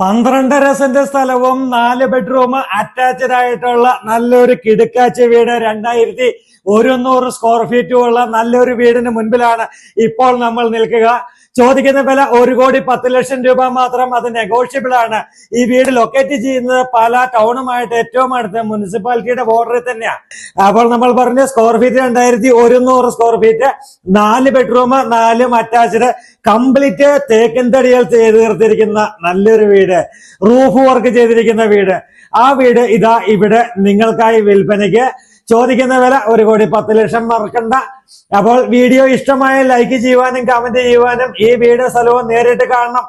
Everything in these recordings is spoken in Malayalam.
പന്ത്രണ്ടര സെന്റ് സ്ഥലവും നാല് ബെഡ്റൂം അറ്റാച്ച്ഡ് ആയിട്ടുള്ള നല്ലൊരു കിടുക്കാച്ചി വീട്. രണ്ടായിരത്തി ഒരുന്നൂറ് സ്ക്വയർ ഫീറ്റും ഉള്ള നല്ലൊരു വീടിന് മുൻപിലാണ് ഇപ്പോൾ നമ്മൾ നിൽക്കുക. ചോദിക്കുന്ന വില ഒരു കോടി പത്ത് ലക്ഷം രൂപ മാത്രം അത് നെഗോഷ്യബിൾ ആണ്. ഈ വീട് ലൊക്കേറ്റ് ചെയ്യുന്നത് പല ടൗണുമായിട്ട് ഏറ്റവും അടുത്ത മുനിസിപ്പാലിറ്റിയുടെ ബോർഡറിൽ തന്നെയാണ് അപ്പോൾ നമ്മൾ പറഞ്ഞ സ്ക്വയർ ഫീറ്റ് രണ്ടായിരത്തി ഒരുന്നൂറ് സ്ക്വയർ ഫീറ്റ് നാല് ബെഡ്റൂം നാലും അറ്റാച്ച്ഡ് കംപ്ലീറ്റ് തേക്കൻ തടികൾ ചെയ്ത് തീർത്തിരിക്കുന്ന നല്ലൊരു വീട് റൂഫ് വർക്ക് ചെയ്തിരിക്കുന്ന വീട്. ആ വീട് ഇതാ ഇവിടെ നിങ്ങൾക്കായി വിൽപ്പനയ്ക്ക് ചോദിക്കുന്ന വില ഒരു കോടി പത്ത് ലക്ഷം മറക്കണ്ട. അപ്പോൾ വീഡിയോ ഇഷ്ടമായ ലൈക്ക് ചെയ്യുവാനും കമന്റ് ചെയ്യുവാനും ഈ വീഡിയോ സ്ഥലവും നേരിട്ട് കാണണം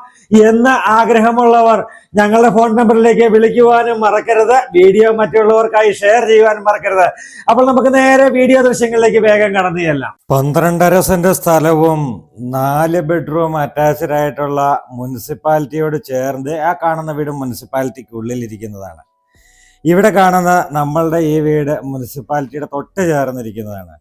എന്ന് ആഗ്രഹമുള്ളവർ ഞങ്ങളുടെ ഫോൺ നമ്പറിലേക്ക് വിളിക്കുവാനും മറക്കരുത്. വീഡിയോ മറ്റുള്ളവർക്കായി ഷെയർ ചെയ്യുവാനും മറക്കരുത്. അപ്പോൾ നമുക്ക് നേരെ വീഡിയോ ദൃശ്യങ്ങളിലേക്ക് വേഗം കടന്നു ചെല്ലാം. പന്ത്രണ്ടര സെന്റ് സ്ഥലവും നാല് ബെഡ്റൂം അറ്റാച്ച്ഡ് ആയിട്ടുള്ള മുനിസിപ്പാലിറ്റിയോട് ചേർന്ന് ആ കാണുന്ന വീട് മുനിസിപ്പാലിറ്റിക്കുള്ളിൽ ഇരിക്കുന്നതാണ്. ഇവിടെ കാണുന്ന നമ്മളുടെ ഈ വീട് മുനിസിപ്പാലിറ്റിയുടെ തൊട്ട് ചേർന്നിരിക്കുന്നതാണ്.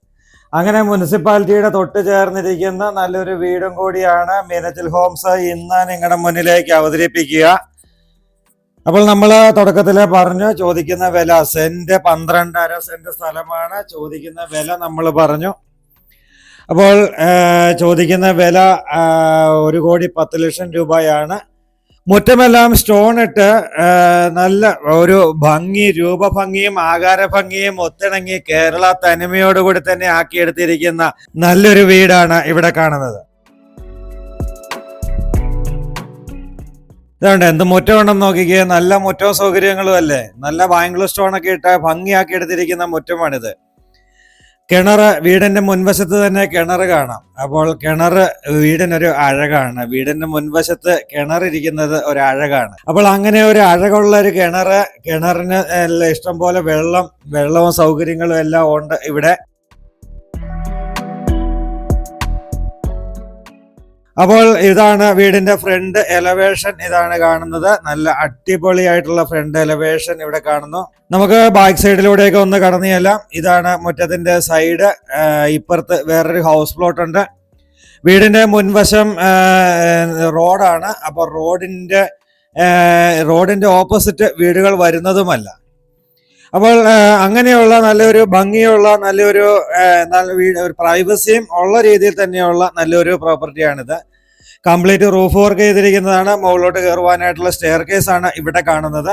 അങ്ങനെ മുനിസിപ്പാലിറ്റിയുടെ തൊട്ട് ചേർന്നിരിക്കുന്ന നല്ലൊരു വീടും കൂടിയാണ് മീനച്ചൽ ഹോംസ് ഇന്ന് നിങ്ങളുടെ മുന്നിലേക്ക് അവതരിപ്പിക്കുക. അപ്പോൾ നമ്മൾ തുടക്കത്തിൽ പറഞ്ഞു ചോദിക്കുന്ന വില സെന്റ് പന്ത്രണ്ടര സെന്റ് സ്ഥലമാണ്. ചോദിക്കുന്ന വില നമ്മൾ പറഞ്ഞു. അപ്പോൾ ചോദിക്കുന്ന വില ഒരു കോടി പത്ത് ലക്ഷം രൂപയാണ്. മുറ്റമെല്ലാം സ്റ്റോൺ ഇട്ട് നല്ല ഒരു ഭംഗി രൂപഭംഗിയും ആകാര ഭംഗിയും ഒത്തിണങ്ങി കേരള തനിമയോടുകൂടി തന്നെ ആക്കിയെടുത്തിരിക്കുന്ന നല്ലൊരു വീടാണ് ഇവിടെ കാണുന്നത്. ഇതുകൊണ്ട് എന്ത് മുറ്റം ഉണ്ടെന്ന് നോക്കിക്കേ നല്ല മുറ്റവും സൗകര്യങ്ങളും അല്ലേ? നല്ല ബാംഗ്ലൂർ സ്റ്റോൺ ഒക്കെ ഇട്ട് ഭംഗിയാക്കി എടുത്തിരിക്കുന്ന മുറ്റമാണിത്. കിണർ വീടിന്റെ മുൻവശത്ത് തന്നെ കിണർ കാണാം. അപ്പോൾ കിണർ വീടിനൊരു അഴകാണ്. വീടിന്റെ മുൻവശത്ത് കിണർ ഇരിക്കുന്നത് ഒരു അഴകാണ്. അപ്പോൾ അങ്ങനെ ഒരു അഴകുള്ള ഒരു കിണർ കിണറിന് ഇഷ്ടം പോലെ വെള്ളം വെള്ളവും സൗകര്യങ്ങളും എല്ലാം ഉണ്ട് ഇവിടെ. അപ്പോൾ ഇതാണ് വീടിന്റെ ഫ്രണ്ട് എലവേഷൻ ഇതാണ് കാണുന്നത്. നല്ല അടിപൊളിയായിട്ടുള്ള ഫ്രണ്ട് എലവേഷൻ ഇവിടെ കാണുന്നു. നമുക്ക് ബാക്ക് സൈഡിലൂടെയൊക്കെ ഒന്ന് കടന്നു ചെല്ലാം. ഇതാണ് മുറ്റത്തിന്റെ സൈഡ് ഇപ്പുറത്ത് വേറൊരു ഹൗസ് പ്ലോട്ട് ഉണ്ട്. വീടിന്റെ മുൻവശം റോഡാണ് അപ്പോൾ റോഡിന്റെ റോഡിന്റെ ഓപ്പോസിറ്റ് വീടുകൾ വരുന്നതുമല്ല. അപ്പോൾ അങ്ങനെയുള്ള നല്ലൊരു ഭംഗിയുള്ള നല്ലൊരു വീട് ഒരു പ്രൈവസിയും ഉള്ള രീതിയിൽ തന്നെയുള്ള നല്ലൊരു പ്രോപ്പർട്ടിയാണിത് കംപ്ലീറ്റ് റൂഫ് വർക്ക് ചെയ്തിരിക്കുന്നതാണ്. മുകളിലോട്ട് കയറുവാനായിട്ടുള്ള സ്റ്റെയർ കേസ് ആണ് ഇവിടെ കാണുന്നത്.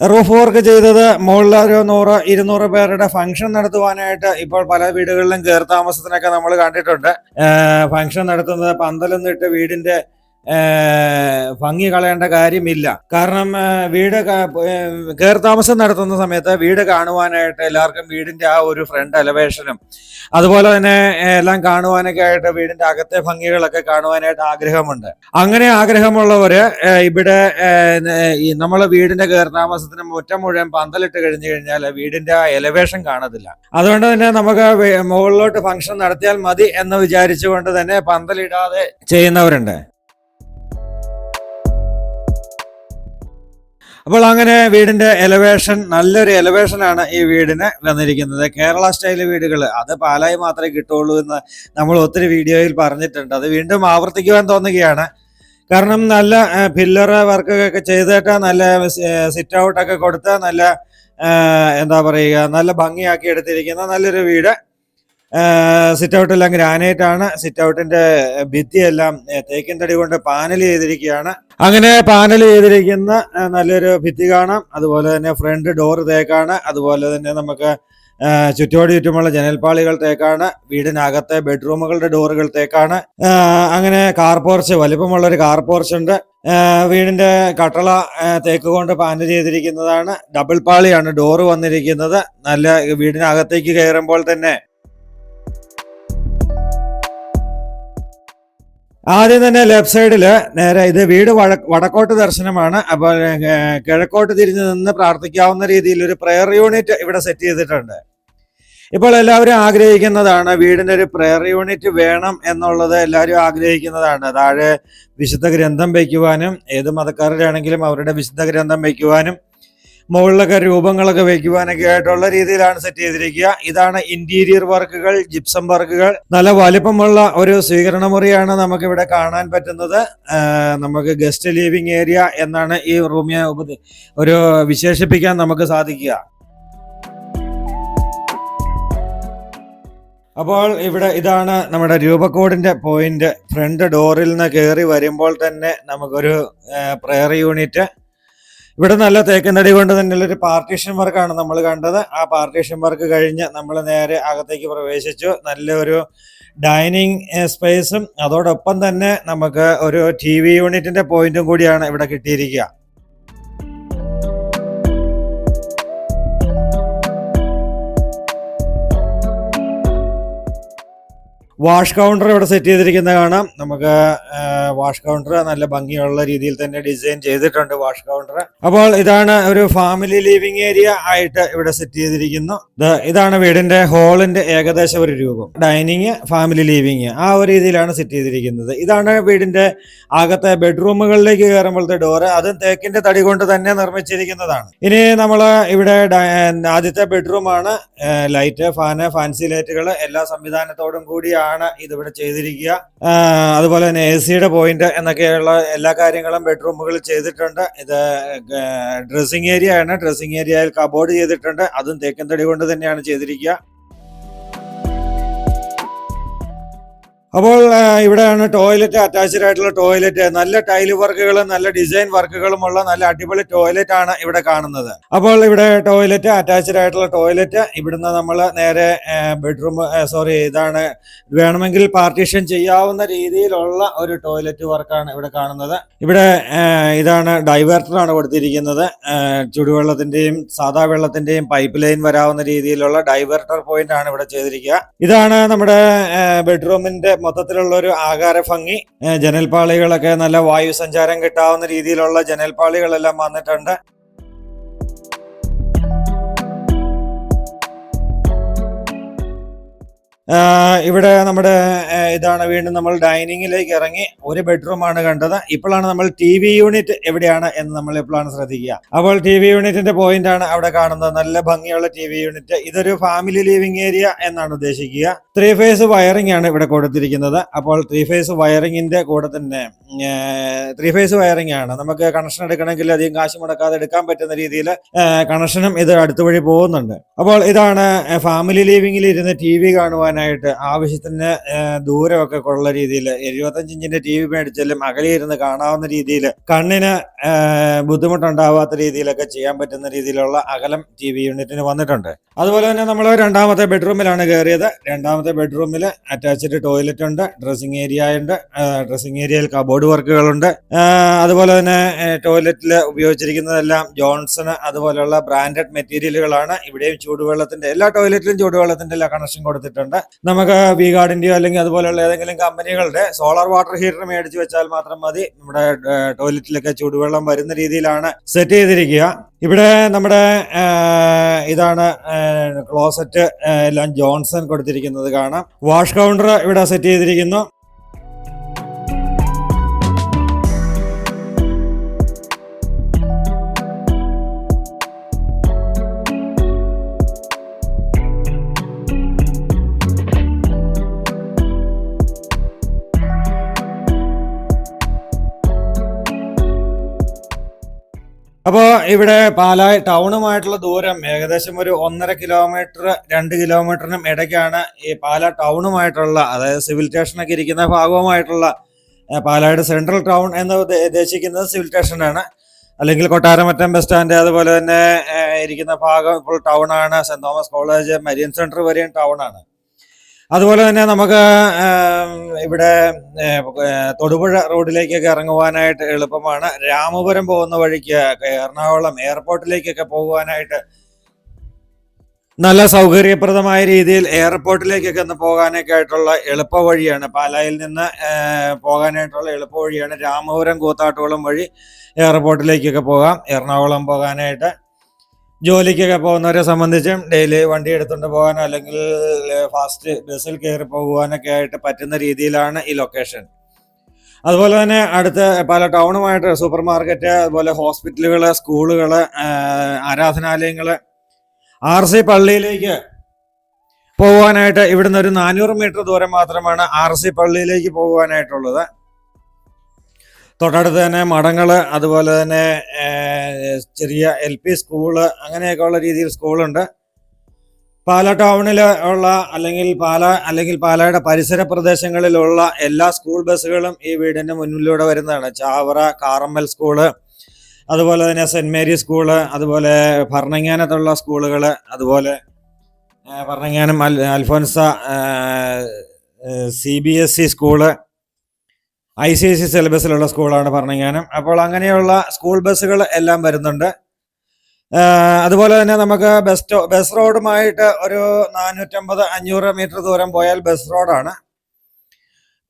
റൂഫ് വർക്ക് ചെയ്തത് മുകളിൽ ഒരു നൂറ് ഇരുന്നൂറ് പേരുടെ ഫംഗ്ഷൻ നടത്തുവാനായിട്ട് ഇപ്പോൾ പല വീടുകളിലും കയറി താമസത്തിനൊക്കെ നമ്മൾ കണ്ടിട്ടുണ്ട്. ഫംഗ്ഷൻ നടത്തുന്നത് പന്തലൊന്നിട്ട് വീടിന്റെ ഭംഗി കളയേണ്ട കാര്യമില്ല. കാരണം വീട് കയറി താമസം നടത്തുന്ന സമയത്ത് വീട് കാണുവാനായിട്ട് എല്ലാവർക്കും വീടിന്റെ ആ ഒരു ഫ്രണ്ട് എലവേഷനും അതുപോലെ തന്നെ എല്ലാം കാണുവാനൊക്കെ ആയിട്ട് വീടിന്റെ അകത്തെ ഭംഗികളൊക്കെ കാണുവാനായിട്ട് ആഗ്രഹമുണ്ട്. അങ്ങനെ ആഗ്രഹമുള്ളവര് ഇവിടെ നമ്മൾ വീടിന്റെ കയറി താമസത്തിന് മുറ്റം മുഴുവൻ പന്തലിട്ട് കഴിഞ്ഞു കഴിഞ്ഞാൽ വീടിന്റെ ആ എലവേഷൻ കാണത്തില്ല. അതുകൊണ്ട് തന്നെ നമുക്ക് മുകളിലോട്ട് ഫംഗ്ഷൻ നടത്തിയാൽ മതി എന്ന് വിചാരിച്ചുകൊണ്ട് തന്നെ പന്തലിടാതെ ചെയ്യുന്നവരുണ്ട്. അപ്പോൾ അങ്ങനെ വീടിന്റെ എലവേഷൻ നല്ലൊരു എലവേഷനാണ് ഈ വീടിന് വന്നിരിക്കുന്നത്. കേരള സ്റ്റൈൽ വീടുകൾ. അത് പാലായി മാത്രമേ കിട്ടുള്ളൂ എന്ന് നമ്മൾ ഒത്തിരി വീഡിയോയിൽ പറഞ്ഞിട്ടുണ്ട്. അത് വീണ്ടും ആവർത്തിക്കുവാൻ തോന്നുകയാണ്. കാരണം നല്ല പില്ലർ വർക്കൊക്കെ ചെയ്തിട്ട് നല്ല സിറ്റ് ഔട്ടൊക്കെ കൊടുത്ത് നല്ല എന്താ പറയുക നല്ല ഭംഗിയാക്കി എടുത്തിരിക്കുന്ന നല്ലൊരു വീട്. സിറ്റ് ഔട്ട് എല്ലാം ഗ്രാനൈറ്റ് ആണ്. സിറ്റ് ഔട്ടിന്റെ ഭിത്തിയെല്ലാം തേക്കിൻ തടി കൊണ്ട് പാനൽ ചെയ്തിരിക്കുകയാണ്. അങ്ങനെ പാനൽ ചെയ്തിരിക്കുന്ന നല്ലൊരു ഭിത്തി കാണാം. അതുപോലെ തന്നെ ഫ്രണ്ട് ഡോർ തേക്കാണ്. അതുപോലെ തന്നെ നമുക്ക് ചുറ്റോട് ചുറ്റുമുള്ള ജനൽപ്പാളികൾ തേക്കാണ്. വീടിനകത്തെ ബെഡ്റൂമുകളുടെ ഡോറുകൾ തേക്കാണ്. അങ്ങനെ കാർ പോർച്ച് വലിപ്പമുള്ള ഒരു കാർ പോർച്ച് ഉണ്ട്. വീടിന്റെ കട്ടള തേക്ക് കൊണ്ട് പാനൽ ചെയ്തിരിക്കുന്നതാണ്. ഡബിൾ പാളിയാണ് ഡോറ് വന്നിരിക്കുന്നത്. നല്ല വീടിനകത്തേക്ക് കയറുമ്പോൾ തന്നെ ആദ്യം തന്നെ ലെഫ്റ്റ് സൈഡിൽ നേരെ ഇത് വീട് വടക്കോട്ട് ദർശനമാണ്. അപ്പോൾ കിഴക്കോട്ട് തിരിഞ്ഞു നിന്ന് പ്രാർത്ഥിക്കാവുന്ന രീതിയിൽ ഒരു പ്രെയർ യൂണിറ്റ് ഇവിടെ സെറ്റ് ചെയ്തിട്ടുണ്ട്. ഇപ്പോൾ എല്ലാവരും ആഗ്രഹിക്കുന്നതാണ് വീടിന്റെ ഒരു പ്രെയർ യൂണിറ്റ് വേണം എന്നുള്ളത് എല്ലാവരും ആഗ്രഹിക്കുന്നതാണ്. താഴെ വിശുദ്ധ ഗ്രന്ഥം വയ്ക്കുവാനും ഏത് മതക്കാരുടെ ആണെങ്കിലും അവരുടെ വിശുദ്ധ ഗ്രന്ഥം വയ്ക്കുവാനും മുകളിലൊക്കെ രൂപങ്ങളൊക്കെ വെക്കുവാനൊക്കെ ആയിട്ടുള്ള രീതിയിലാണ് സെറ്റ് ചെയ്തിരിക്കുക. ഇതാണ് ഇന്റീരിയർ വർക്കുകൾ ജിപ്സം വർക്കുകൾ നല്ല വലിപ്പമുള്ള ഒരു സ്വീകരണ മുറിയാണ് നമുക്ക് ഇവിടെ കാണാൻ പറ്റുന്നത്. നമുക്ക് ഗസ്റ്റ് ലിവിംഗ് ഏരിയ എന്നാണ് ഈ റൂമിനെ ഒരു വിശേഷിപ്പിക്കാൻ നമുക്ക് സാധിക്കുക. അപ്പോൾ ഇവിടെ ഇതാണ് നമ്മുടെ രൂപക്കോടിന്റെ പോയിന്റ് ഫ്രണ്ട് ഡോറിൽ നിന്ന് കയറി വരുമ്പോൾ തന്നെ നമുക്കൊരു പ്രെയർ യൂണിറ്റ് ഇവിടെ നല്ല തേക്കൻ തടി കൊണ്ട് തന്നെ ഒരു പാർട്ടീഷൻ വർക്കാണ് നമ്മൾ കണ്ടത്. ആ പാർട്ടീഷൻ വർക്ക് കഴിഞ്ഞ് നമ്മൾ നേരെ അകത്തേക്ക് പ്രവേശിച്ചു. നല്ലൊരു ഡൈനിങ് സ്പേസും അതോടൊപ്പം തന്നെ നമുക്ക് ഒരു ടി വി യൂണിറ്റിന്റെ പോയിന്റും കൂടിയാണ് ഇവിടെ കിട്ടിയിരിക്കുക. വാഷ് കൗണ്ടർ ഇവിടെ സെറ്റ് ചെയ്തിരിക്കുന്ന കാണാം. നമുക്ക് വാഷ് കൗണ്ടർ നല്ല ഭംഗിയുള്ള രീതിയിൽ തന്നെ ഡിസൈൻ ചെയ്തിട്ടുണ്ട് വാഷ് കൗണ്ടർ. അപ്പോൾ ഇതാണ് ഒരു ഫാമിലി ലിവിംഗ് ഏരിയ ആയിട്ട് ഇവിടെ സെറ്റ് ചെയ്തിരിക്കുന്നു. ഇതാണ് വീടിന്റെ ഹോളിന്റെ ഏകദേശം ഒരു രൂപം. ഡൈനിങ് ഫാമിലി ലിവിംഗ് ആ ഒരു രീതിയിലാണ് സെറ്റ് ചെയ്തിരിക്കുന്നത്. ഇതാണ് വീടിന്റെ അകത്തെ ബെഡ്റൂമുകളിലേക്ക് കയറുമ്പോഴത്തെ ഡോറ് അതും തേക്കിന്റെ തടി കൊണ്ട് തന്നെ നിർമ്മിച്ചിരിക്കുന്നതാണ്. ഇനി നമ്മൾ ഇവിടെ ആദ്യത്തെ ബെഡ്റൂമാണ് ലൈറ്റ് ഫാന് ഫാൻസി ലൈറ്റുകൾ എല്ലാ സംവിധാനത്തോടും കൂടിയാണ് ഇതിവിടെ ചെയ്തിരിക്കുക. അതുപോലെ തന്നെ എ സിയുടെ പോയിന്റ് എന്നൊക്കെയുള്ള എല്ലാ കാര്യങ്ങളും ബെഡ്റൂമുകളിൽ ചെയ്തിട്ടുണ്ട്. ഇത് ഡ്രസ്സിംഗ് ഏരിയ ആണ്. ഡ്രസ്സിംഗ് ഏരിയയിൽ കബോർഡ് ചെയ്തിട്ടുണ്ട്. അതും തേക്കൻ തടി കൊണ്ട് തന്നെയാണ് ചെയ്തിരിക്കുക. അപ്പോൾ ഇവിടെയാണ് ടോയ്ലറ്റ് അറ്റാച്ച്ഡ് ആയിട്ടുള്ള ടോയ്ലറ്റ് നല്ല ടൈൽ വർക്കുകളും നല്ല ഡിസൈൻ വർക്കുകളുമുള്ള നല്ല അടിപൊളി ടോയ്ലറ്റ് ആണ് ഇവിടെ കാണുന്നത്. അപ്പോൾ ഇവിടെ ടോയ്ലറ്റ് അറ്റാച്ച്ഡ് ആയിട്ടുള്ള ടോയ്ലറ്റ് ഇവിടുന്ന് നമ്മൾ നേരെ ബെഡ്റൂം സോറി ഇതാണ്. വേണമെങ്കിൽ പാർട്ടീഷൻ ചെയ്യാവുന്ന രീതിയിലുള്ള ഒരു ടോയ്ലറ്റ് വർക്കാണ് ഇവിടെ കാണുന്നത്. ഇവിടെ ഇതാണ് ഡൈവേർട്ടർ ആണ് കൊടുത്തിരിക്കുന്നത്. ചുടുവെള്ളത്തിന്റെയും സാധാ വെള്ളത്തിന്റെയും പൈപ്പ് ലൈൻ വരാവുന്ന രീതിയിലുള്ള ഡൈവേർട്ടർ പോയിന്റ് ആണ് ഇവിടെ ചെയ്തിരിക്കുക. ഇതാണ് നമ്മുടെ ബെഡ്റൂമിന്റെ മൊത്തത്തിലുള്ള ഒരു ആകാര ഭംഗി. ജനൽപാളികളൊക്കെ നല്ല വായു സഞ്ചാരം കിട്ടാവുന്ന രീതിയിലുള്ള ജനൽപാളികളെല്ലാം വന്നിട്ടുണ്ട്. ഇവിടെ നമ്മുടെ ഇതാണ് വീണ്ടും നമ്മൾ ഡൈനിങ്ങിലേക്ക് ഇറങ്ങി ഒരു ബെഡ്റൂമാണ് കണ്ടത്. ഇപ്പോഴാണ് നമ്മൾ ടി വി യൂണിറ്റ് എവിടെയാണ് എന്ന് നമ്മൾ ഇപ്പോഴാണ് ശ്രദ്ധിക്കുക. അപ്പോൾ ടി വി യൂണിറ്റിന്റെ പോയിന്റ് ആണ് അവിടെ കാണുന്നത്. നല്ല ഭംഗിയുള്ള ടി വി യൂണിറ്റ്. ഇതൊരു ഫാമിലി ലിവിംഗ് ഏരിയ എന്നാണ് ഉദ്ദേശിക്കുക. ത്രീ ഫേസ് വയറിംഗ് ആണ് ഇവിടെ കൊടുത്തിരിക്കുന്നത്. അപ്പോൾ ത്രീ ഫേസ് വയറിംഗിന്റെ കൂടെ തന്നെ ത്രീ ഫേസ് വയറിംഗ് ആണ്. നമുക്ക് കണക്ഷൻ എടുക്കണമെങ്കിൽ അധികം കാശ് മുടക്കാതെ എടുക്കാൻ പറ്റുന്ന രീതിയിൽ കണക്ഷനും ഇത് അടുത്ത വഴി പോകുന്നുണ്ട്. അപ്പോൾ ഇതാണ് ഫാമിലി ലിവിംഗിൽ ഇരുന്ന് ടി വി കാണുവാനായിട്ട് ആവശ്യത്തിന് ദൂരമൊക്കെ ഉള്ള രീതിയിൽ എഴുപത്തഞ്ച് ഇഞ്ചിന്റെ ടി വി മേടിച്ചാലും അകലിയിരുന്ന് കാണാവുന്ന രീതിയിൽ കണ്ണിന് ബുദ്ധിമുട്ടുണ്ടാവാത്ത രീതിയിലൊക്കെ ചെയ്യാൻ പറ്റുന്ന രീതിയിലുള്ള അകലം ടി വി യൂണിറ്റിന് വന്നിട്ടുണ്ട്. അതുപോലെ തന്നെ നമ്മൾ രണ്ടാമത്തെ ബെഡ്റൂമിലാണ് കയറിയത്. രണ്ടാമത്തെ ബെഡ്റൂമിൽ അറ്റാച്ച്ഡ് ടോയ്ലറ്റ് ഉണ്ട് ഡ്രസ്സിംഗ് ഏരിയ ഉണ്ട് ഡ്രസ്സിംഗ് ഏരിയയിൽ കബോർഡ് വർക്കുകളുണ്ട്. അതുപോലെ തന്നെ ടോയ്ലറ്റിൽ ഉപയോഗിച്ചിരിക്കുന്നതെല്ലാം ജോൺസൺ അതുപോലെയുള്ള ബ്രാൻഡഡ് മെറ്റീരിയലുകളാണ്. ഇവിടെയും ചൂടുവെള്ളത്തിന്റെ എല്ലാ ടോയ്ലറ്റിലും ചൂടുവെള്ളത്തിന്റെ എല്ലാ കണക്ഷൻ കൊടുത്തിട്ടുണ്ട്. നമുക്ക് വി ഗാർഡിന്റെയോ അല്ലെങ്കിൽ അതുപോലെയുള്ള ഏതെങ്കിലും കമ്പനികളുടെ സോളാർ വാട്ടർ ഹീറ്റർ മേടിച്ച് വെച്ചാൽ മാത്രം മതി. നമ്മുടെ ടോയ്ലറ്റിലൊക്കെ ചൂടുവെള്ളം വരുന്ന രീതിയിലാണ് സെറ്റ് ചെയ്തിരിക്കുക. ഇവിടെ നമ്മുടെ ഇതാണ് ക്ലോസറ്റ് എല്ലാം ജോൺസൺ കൊടുത്തിരിക്കുന്നത് കാണാം. വാഷ് കൗണ്ടർ ഇവിടെ സെറ്റ് ചെയ്തിരിക്കുന്നു. അപ്പോൾ ഇവിടെ പാലായ ടൗണുമായിട്ടുള്ള ദൂരം ഏകദേശം ഒരു ഒന്നര കിലോമീറ്റർ രണ്ട് കിലോമീറ്ററിനും ഇടയ്ക്കാണ് ഈ പാല ടൗണുമായിട്ടുള്ള അതായത് സിവിൽ സ്റ്റേഷനൊക്കെ ഇരിക്കുന്ന ഭാഗവുമായിട്ടുള്ള പാലായുടെ സെൻട്രൽ ടൗൺ എന്ന് ഉദ്ദ- ഉദ്ദേശിക്കുന്നത് സിവിൽ സ്റ്റേഷനാണ്. അല്ലെങ്കിൽ കൊട്ടാരമറ്റം ബസ് സ്റ്റാൻഡ് അതുപോലെ തന്നെ ഇരിക്കുന്ന ഭാഗം ഇപ്പോൾ ടൗണാണ്. Saint Thomas college Marian centre വരെയും ടൗണാണ്. അതുപോലെ തന്നെ നമുക്ക് ഇവിടെ തൊടുപുഴ റോഡിലേക്കൊക്കെ ഇറങ്ങുവാനായിട്ട് എളുപ്പമാണ്. രാമപുരം പോകുന്ന വഴിക്ക് എറണാകുളം എയർപോർട്ടിലേക്കൊക്കെ പോകുവാനായിട്ട് നല്ല സൗകര്യപ്രദമായ രീതിയിൽ എയർപോർട്ടിലേക്കൊക്കെ ഒന്ന് പോകാനൊക്കെ ആയിട്ടുള്ള എളുപ്പ വഴിയാണ്. പാലായിൽ നിന്ന് പോകാനായിട്ടുള്ള എളുപ്പ വഴിയാണ് രാമപുരം കൂത്താട്ടുകുളം വഴി എയർപോർട്ടിലേക്കൊക്കെ പോകാം. എറണാകുളം പോകാനായിട്ട് ജോലിക്കൊക്കെ പോകുന്നവരെ സംബന്ധിച്ചും ഡെയിലി വണ്ടി എടുത്തുകൊണ്ട് പോകാനോ അല്ലെങ്കിൽ ഫാസ്റ്റ് ബസ്സിൽ കയറി പോകുവാനൊക്കെ ആയിട്ട് പറ്റുന്ന രീതിയിലാണ് ഈ ലൊക്കേഷൻ. അതുപോലെ തന്നെ അടുത്ത് പല ടൗണുമായിട്ട് സൂപ്പർ മാർക്കറ്റ് അതുപോലെ ഹോസ്പിറ്റലുകൾ സ്കൂളുകൾ ആരാധനാലയങ്ങൾ ആർ സി പള്ളിയിലേക്ക് പോകുവാനായിട്ട് ഇവിടുന്ന് ഒരു നാനൂറ് മീറ്റർ ദൂരം മാത്രമാണ് ആർ സി പള്ളിയിലേക്ക് പോകുവാനായിട്ടുള്ളത് തൊട്ടടുത്ത് തന്നെ മഠങ്ങൾ അതുപോലെ തന്നെ ചെറിയ എൽ പി സ്കൂൾ അങ്ങനെയൊക്കെയുള്ള രീതിയിൽ സ്കൂളുണ്ട്. പാല ടൗണിൽ ഉള്ള അല്ലെങ്കിൽ പാല അല്ലെങ്കിൽ പാലയുടെ പരിസര പ്രദേശങ്ങളിലുള്ള എല്ലാ സ്കൂൾ ബസ്സുകളും ഈ വീടിന്റെ മുന്നിലൂടെ വരുന്നതാണ്. ചാവറ കാറമ്മൽ സ്കൂൾ അതുപോലെ തന്നെ സെന്റ് മേരി സ്കൂൾ അതുപോലെ ഭരണങ്ങാനത്തുള്ള സ്കൂളുകൾ അതുപോലെ Bharananganam Al Alphonsa C B S E school I C S C സിലബസിലുള്ള സ്കൂളാണ് ഭരണങ്ങാനം അപ്പോൾ അങ്ങനെയുള്ള സ്കൂൾ ബസ്സുകൾ എല്ലാം വരുന്നുണ്ട്. അതുപോലെ തന്നെ നമുക്ക് ബസ് ബസ് റോഡുമായിട്ട് ഒരു നാനൂറ്റമ്പത് അഞ്ഞൂറ് മീറ്റർ ദൂരം പോയാൽ ബസ് റോഡാണ്.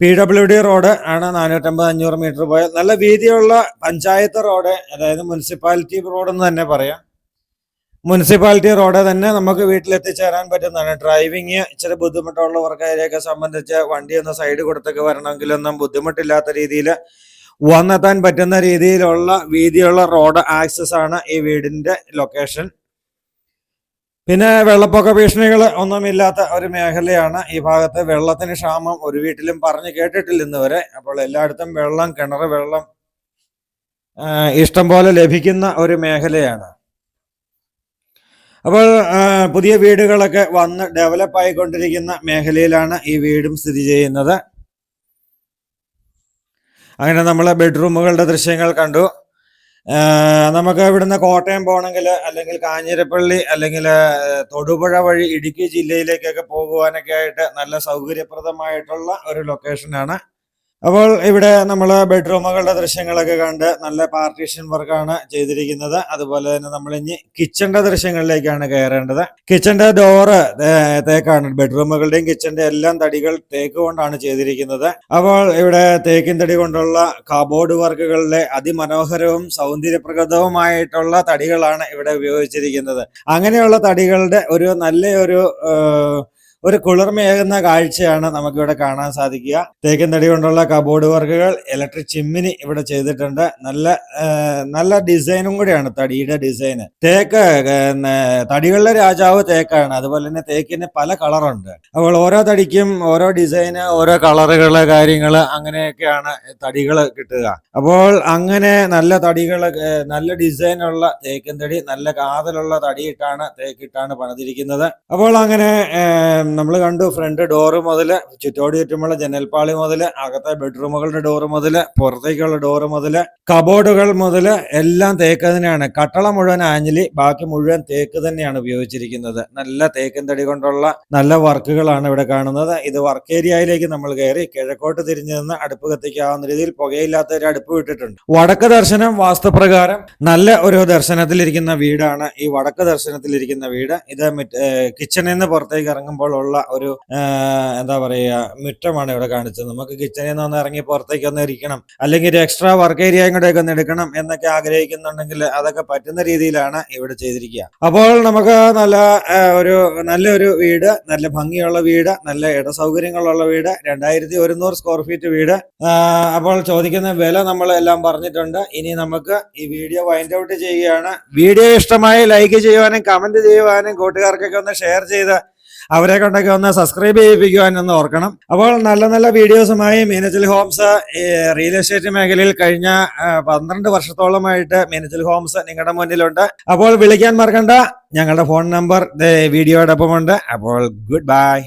പി ഡബ്ല്യു ഡി റോഡ് ആണ് നാനൂറ്റമ്പത് അഞ്ഞൂറ് മീറ്റർ പോയാൽ. നല്ല വീതിയുള്ള പഞ്ചായത്ത് റോഡ് അതായത് മുനിസിപ്പാലിറ്റി റോഡ് എന്ന് തന്നെ പറയാം. മുനിസിപ്പാലിറ്റി റോഡ് തന്നെ നമുക്ക് വീട്ടിലെത്തിച്ചേരാൻ പറ്റുന്നതാണ്. ഡ്രൈവിങ് ഇച്ചിരി ബുദ്ധിമുട്ടുള്ളവർക്കാരെയൊക്കെ സംബന്ധിച്ച് വണ്ടി ഒന്ന് സൈഡ് കൊടുത്തൊക്കെ വരണമെങ്കിലൊന്നും ബുദ്ധിമുട്ടില്ലാത്ത രീതിയിൽ വന്നെത്താൻ പറ്റുന്ന രീതിയിലുള്ള വീതിയുള്ള റോഡ് ആക്സസ് ആണ് ഈ വീടിന്റെ ലൊക്കേഷൻ പിന്നെ വെള്ളപ്പൊക്ക ഭീഷണികൾ ഒന്നുമില്ലാത്ത ഒരു മേഖലയാണ് ഈ ഭാഗത്ത്. വെള്ളത്തിന് ക്ഷാമം ഒരു വീട്ടിലും പറഞ്ഞു കേട്ടിട്ടില്ല ഇന്ന് വരെ അപ്പോൾ എല്ലായിടത്തും വെള്ളം കിണർ വെള്ളം ഇഷ്ടം പോലെ ലഭിക്കുന്ന ഒരു മേഖലയാണ്. അപ്പോൾ പുതിയ വീടുകളൊക്കെ വന്ന് ഡെവലപ്പ് ആയിക്കൊണ്ടിരിക്കുന്ന മേഖലയിലാണ് ഈ വീടും സ്ഥിതി ചെയ്യുന്നത്. അങ്ങനെ നമ്മൾ ബെഡ്റൂമുകളുടെ ദൃശ്യങ്ങൾ കണ്ടു. നമുക്ക് ഇവിടുന്ന് കോട്ടയം പോകണമെങ്കിൽ അല്ലെങ്കിൽ കാഞ്ഞിരപ്പള്ളി അല്ലെങ്കിൽ തൊടുപുഴ വഴി ഇടുക്കി ജില്ലയിലേക്കൊക്കെ പോകുവാനൊക്കെ ആയിട്ട് നല്ല സൗകര്യപ്രദമായിട്ടുള്ള ഒരു ലൊക്കേഷനാണ് അപ്പോൾ ഇവിടെ നമ്മൾ ബെഡ്റൂമുകളുടെ ദൃശ്യങ്ങളൊക്കെ കണ്ട് നല്ല പാർട്ടീഷൻ വർക്കാണ് ചെയ്തിരിക്കുന്നത്. അതുപോലെ തന്നെ നമ്മൾ ഇനി കിച്ചന്റെ ദൃശ്യങ്ങളിലേക്കാണ് കയറേണ്ടത്. കിച്ചന്റെ ഡോറ് തേക്കാണ്. ബെഡ്റൂമുകളുടെയും കിച്ചന്റെ എല്ലാം തടികൾ തേക്ക് കൊണ്ടാണ് ചെയ്തിരിക്കുന്നത്. അപ്പോൾ ഇവിടെ തേക്കിൻ തടി കൊണ്ടുള്ള കബോർഡ് വർക്കുകളിലെ അതിമനോഹരവും സൗന്ദര്യപ്രകൃതവുമായിട്ടുള്ള തടികളാണ് ഇവിടെ ഉപയോഗിച്ചിരിക്കുന്നത്. അങ്ങനെയുള്ള തടികളുടെ ഒരു നല്ല ഒരു കുളിർമയേകുന്ന കാഴ്ചയാണ് നമുക്കിവിടെ കാണാൻ സാധിക്കുക. തേക്കൻ തടി കൊണ്ടുള്ള കബോർഡ് വർക്കുകൾ ഇലക്ട്രിക് ചിമ്മിനി ഇവിടെ ചെയ്തിട്ടുണ്ട്. നല്ല നല്ല ഡിസൈനും കൂടിയാണ് തടിയുടെ ഡിസൈന് തേക്ക് തടികളുടെ രാജാവ് തേക്കാണ്. അതുപോലെ തന്നെ തേക്കിന് പല കളറുണ്ട്. അപ്പോൾ ഓരോ തടിക്കും ഓരോ ഡിസൈന് ഓരോ കളറുകൾ കാര്യങ്ങൾ അങ്ങനെയൊക്കെയാണ് തടികൾ കിട്ടുക. അപ്പോൾ അങ്ങനെ നല്ല തടികൾ നല്ല ഡിസൈനുള്ള തേക്കൻ തടി നല്ല കാതലുള്ള തടിയിട്ടാണ് തേക്കിട്ടാണ് പണിതിരിക്കുന്നത്. അപ്പോൾ അങ്ങനെ നമ്മൾ കണ്ടു ഫ്രണ്ട് ഡോറ് മുതൽ ചുറ്റോട് ചുറ്റുമുള്ള ജനൽപ്പാളി മുതൽ അകത്തെ ബെഡ്റൂമുകളുടെ ഡോറ് മുതൽ പുറത്തേക്കുള്ള ഡോറ് മുതൽ കബോർഡുകൾ മുതൽ എല്ലാം തേക്ക് തന്നെയാണ്. കട്ടള മുഴുവൻ ആഞ്ഞിലി ബാക്കി മുഴുവൻ തേക്ക് തന്നെയാണ് ഉപയോഗിച്ചിരിക്കുന്നത്. നല്ല തേക്കൻ തടി കൊണ്ടുള്ള നല്ല വർക്കുകളാണ് ഇവിടെ കാണുന്നത്. ഇത് വർക്ക് ഏരിയയിലേക്ക് നമ്മൾ കയറി കിഴക്കോട്ട് തിരിഞ്ഞു നിന്ന് അടുപ്പ് കത്തിക്കാവുന്ന രീതിയിൽ പുകയില്ലാത്ത ഒരു അടുപ്പ് വിട്ടിട്ടുണ്ട്. വടക്ക് ദർശനം വാസ്തുപ്രകാരം നല്ല ഒരു ദർശനത്തിലിരിക്കുന്ന വീടാണ്. ഈ വടക്ക് ദർശനത്തിലിരിക്കുന്ന വീട്. ഇത് കിച്ചണിൽ നിന്ന് പുറത്തേക്ക് ഇറങ്ങുമ്പോൾ ഉള്ള ഒരു എന്താ പറയുക മുറ്റമാണ് ഇവിടെ കാണിച്ചത്. നമുക്ക് കിച്ചണിൽ നിന്ന് ഒന്ന് ഇറങ്ങി പുറത്തേക്ക് ഒന്ന് ഇരിക്കണം. അല്ലെങ്കിൽ ഒരു എക്സ്ട്രാ വർക്ക് ഏരിയയും കൂടെ ഒക്കെ ഒന്ന് എടുക്കണം എന്നൊക്കെ ആഗ്രഹിക്കുന്നുണ്ടെങ്കിൽ അതൊക്കെ പറ്റുന്ന രീതിയിലാണ് ഇവിടെ ചെയ്തിരിക്കുക. അപ്പോൾ നമുക്ക് നല്ല ഒരു നല്ലൊരു വീട് നല്ല ഭംഗിയുള്ള വീട് നല്ല ഇട സൗകര്യങ്ങളുള്ള വീട് രണ്ടായിരത്തി ഒരുന്നൂറ് സ്ക്വയർ ഫീറ്റ് വീട്. അപ്പോൾ ചോദിക്കുന്ന വില നമ്മൾ എല്ലാം പറഞ്ഞിട്ടുണ്ട്. ഇനി നമുക്ക് ഈ വീഡിയോ വൈൻഡ് ഔട്ട് ചെയ്യുകയാണ്. വീഡിയോ ഇഷ്ടമായി ലൈക്ക് ചെയ്യുവാനും കമന്റ് ചെയ്യുവാനും കൂട്ടുകാർക്കൊക്കെ ഒന്ന് ഷെയർ ചെയ്ത് അവരെ കൊണ്ടൊക്കെ ഒന്ന് സബ്സ്ക്രൈബ് ചെയ്യിപ്പിക്കുവാൻ ഒന്ന് ഓർക്കണം. അപ്പോൾ നല്ല നല്ല വീഡിയോസുമായി മീനച്ചൽ ഹോംസ് റിയൽ എസ്റ്റേറ്റ് മേഖലയിൽ കഴിഞ്ഞ പന്ത്രണ്ട് വർഷത്തോളമായിട്ട് മീനച്ചൽ ഹോംസ് നിങ്ങളുടെ മുന്നിലുണ്ട്. അപ്പോൾ വിളിക്കാൻ മറക്കണ്ട. ഞങ്ങളുടെ ഫോൺ നമ്പർ വീഡിയോടൊപ്പമുണ്ട് അപ്പോൾ ഗുഡ് ബൈ